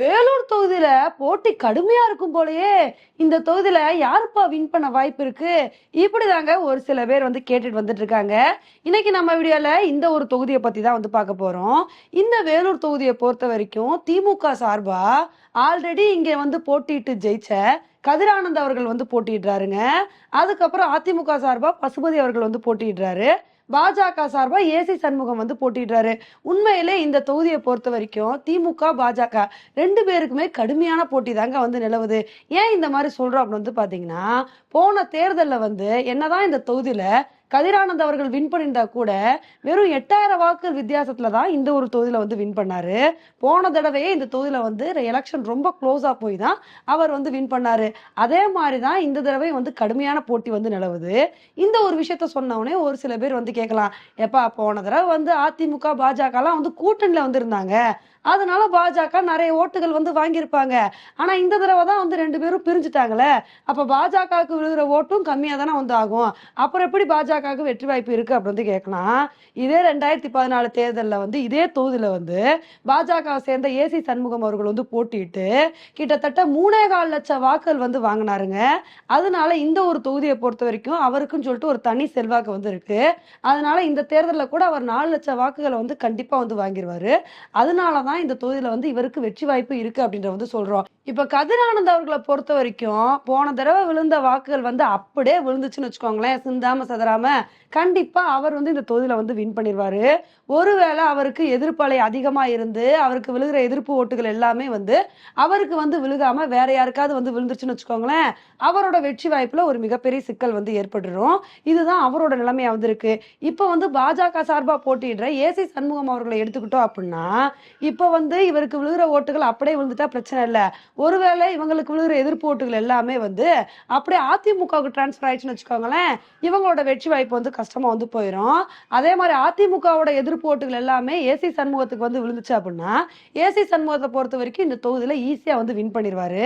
வேலூர் தொகுதியில போட்டி கடுமையா இருக்கும் போலயே இந்த தொகுதியில யாருப்பா வின் பண்ண வாய்ப்பு இருக்கு? இப்படிதாங்க ஒரு சில பேர் வந்து கேட்டுட்டு வந்துட்டு இருக்காங்க. இன்னைக்கு நம்ம வீடியோல இந்த ஒரு தொகுதியை பத்தி தான் வந்து பார்க்க போறோம். இந்த வேலூர் தொகுதியை பொறுத்த வரைக்கும் திமுக சார்பா? ஆல்ரெடி இங்க வந்து போட்டிட்டு ஜெயிச்ச கதிரானந்த் அவர்கள் வந்து போட்டியிடுறாருங்க. அதுக்கப்புறம் அதிமுக சார்பாக பசுபதி அவர்கள் வந்து போட்டியிடுறாரு. பாஜக சார்பாக ஏசி சண்முகம் வந்து போட்டிடுறாரு உண்மையிலே இந்த தொகுதியை பொறுத்த வரைக்கும் திமுக பாஜக ரெண்டு பேருக்குமே கடுமையான போட்டி தாங்க வந்து நிலவுது. ஏன் இந்த மாதிரி சொல்கிறோம் அப்படின்னு வந்து பார்த்தீங்கன்னா போன தேர்தலில் வந்து என்னதான் இந்த தொகுதியில் கதிரானந்த் அவர்கள் வின் பண்ணியிருந்தா கூட வெறும் எட்டாயிரம் வாக்கு வித்தியாசத்துல தான் இந்த ஒரு தொகுதியில வந்து வின் பண்ணாரு. போன தடவையே இந்த தொகுதியில வந்து எலெக்ஷன் ரொம்ப க்ளோஸா போய் தான் அவர் வந்து வின் பண்ணாரு. அதே மாதிரி தான் இந்த தடவை வந்து கடுமையான போட்டி வந்து நிலவுது. இந்த ஒரு விஷயத்த சொன்ன ஒரு சில பேர் வந்து கேட்கலாம் எப்பா போன தடவை வந்து அதிமுக பாஜகலாம் வந்து கூட்டணியில வந்து இருந்தாங்க அதனால பாஜக நிறைய ஓட்டுகள் வந்து வாங்கியிருப்பாங்க. ஆனா இந்த தடவை தான் வந்து ரெண்டு பேரும் பிரிஞ்சுட்டாங்களே. அப்ப பாஜகவுக்கு விழுகிற ஓட்டும் கம்மியா தானே வந்து ஆகும். அப்புறம் எப்படி பாஜகவுக்கு வெற்றி வாய்ப்பு இருக்கு அப்படின்னு வந்து கேட்கலாம். இதே ரெண்டாயிரத்தி பதினாலு தேர்தலில் வந்து இதே தொகுதியில வந்து பாஜகவை சேர்ந்த ஏசி சண்முகம் அவர்கள் வந்து போட்டியிட்டு கிட்டத்தட்ட மூணே கால் லட்சம் வாக்குகள் வந்து வாங்கினாருங்க. அதனால இந்த ஒரு தொகுதியை பொறுத்த வரைக்கும் அவருக்குன்னு சொல்லிட்டு ஒரு தனி செல்வாக்கு வந்து இருக்கு. அதனால இந்த தேர்தலில் கூட அவர் நாலு லட்சம் வாக்குகளை வந்து கண்டிப்பா வந்து வாங்கிடுவாரு அதனாலதான் இந்த தொகுதியில வந்து இவருக்கு வெற்றி வாய்ப்பு இருக்கு அப்படின்ற வந்து சொல்றோம். இப்ப கதிரானந்த் அவர்களை பொறுத்த வரைக்கும் போன தடவை விழுந்த வாக்குகள் வந்து அப்படியே விழுந்துச்சுன்னு வச்சுக்கோங்களேன் சிந்தாம சதராம கண்டிப்பா அவர் வந்து இந்த தொகுதியில வந்து வின் பண்ணிடுவாரு ஒருவேளை அவருக்கு எதிர்ப்பலை அதிகமா இருந்து அவருக்கு விழுகிற எதிர்ப்பு ஓட்டுகள் எல்லாமே வந்து அவருக்கு வந்து விழுகாம வேற யாருக்காவது வந்து விழுந்துச்சுன்னு வச்சுக்கோங்களேன் அவரோட வெற்றி வாய்ப்புல ஒரு மிகப்பெரிய சிக்கல் வந்து ஏற்பட்டுரும். இதுதான் அவரோட நிலைமையா வந்து இருக்கு இப்போ வந்து பாஜக சார்பா போட்டியிடுற ஏசி சண்முகம் அவர்களை எடுத்துக்கிட்டோம் அப்படின்னா இப்ப வந்து இவருக்கு விழுகிற ஓட்டுகள் அப்படியே விழுந்துட்டா பிரச்சனை இல்லை. ஒருவேளை இவங்களுக்கு விழுகிற எதிர்ப்பு ஓட்டுகள் எல்லாமே வந்து அப்படியே அதிமுகவுக்கு டிரான்ஸ்ஃபர் ஆயிடுச்சுன்னு வச்சுக்கோங்களேன் இவங்களோட வெற்றி வாய்ப்பு வந்து கஷ்டமா வந்து போயிடும் அதே மாதிரி அதிமுகவோட எதிர்ப்பு ஓட்டுகள் எல்லாமே ஏசி சண்முகத்துக்கு வந்து விழுந்துச்சு அப்படின்னா ஏசி சண்முகத்தை பொறுத்த வரைக்கும் இந்த தொகுதியில ஈஸியா வந்து வின் பண்ணிடுவாரு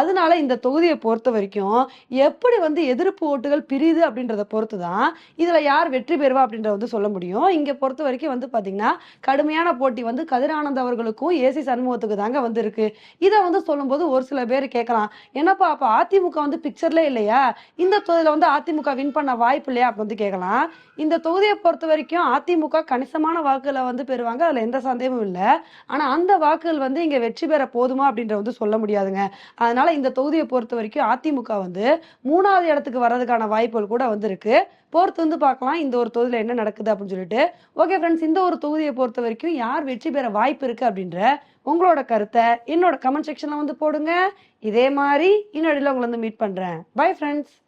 அதனால இந்த தொகுதியை பொறுத்த வரைக்கும் எப்படி வந்து எதிர்ப்பு ஓட்டுகள் பிரியுது அப்படின்றத பொறுத்து தான் இதுல யார் வெற்றி பெறுவா அப்படின்றத வந்து சொல்ல முடியும். இங்க பொறுத்த வரைக்கும் வந்து பாத்தீங்கன்னா கடுமையான போட்டி வந்து கதிரானந்த் அவர்களுக்கும் ஏசி சண்முகத்துக்கு தாங்க வந்திருக்கு. இதை வந்து சொல்லும்போது ஒரு சில பேர் கேட்கலாம் என்னப்பா அப்போ அதிமுக வந்து பிக்சர்ல இல்லையா? இந்த தொகுதியில் வந்து அதிமுக வின் பண்ண வாய்ப்பு இல்லையா? அப்படின்னு வந்து கேட்கலாம். இந்த தொகுதியை பொறுத்த வரைக்கும் அதிமுக கணிசமான வாக்குகளை வந்து பெறுவாங்க. அதில் எந்த சந்தேகமும் இல்லை. ஆனால் அந்த வாக்குகள் வந்து இங்கே வெற்றி பெற போதுமா அப்படின்ற வந்து சொல்ல முடியாதுங்க. அதனால இந்த தொகுதியை பொறுத்த வரைக்கும் அதிமுக வந்து மூணாவது இடத்துக்கு வர்றதுக்கான வாய்ப்புகள் கூட வந்திருக்கு. பொறுத்து வந்து பார்க்கலாம். இந்த ஒரு தொகுதியில் என்ன நடக்குது அப்படின்னு சொல்லிட்டு. ஓகே ஃப்ரெண்ட்ஸ் இந்த ஒரு தொகுதியை பொறுத்த வரைக்கும் யார் வெற்றி பெற வாய்ப்பு இருக்கு அப்படின்ற உங்களோட கருத்தை என்னோட கமெண்ட் செக்ஷன்ல வந்து போடுங்க. இதே மாதிரி இன்னொடியில் உங்களை வந்து மீட் பண்றேன். Bye friends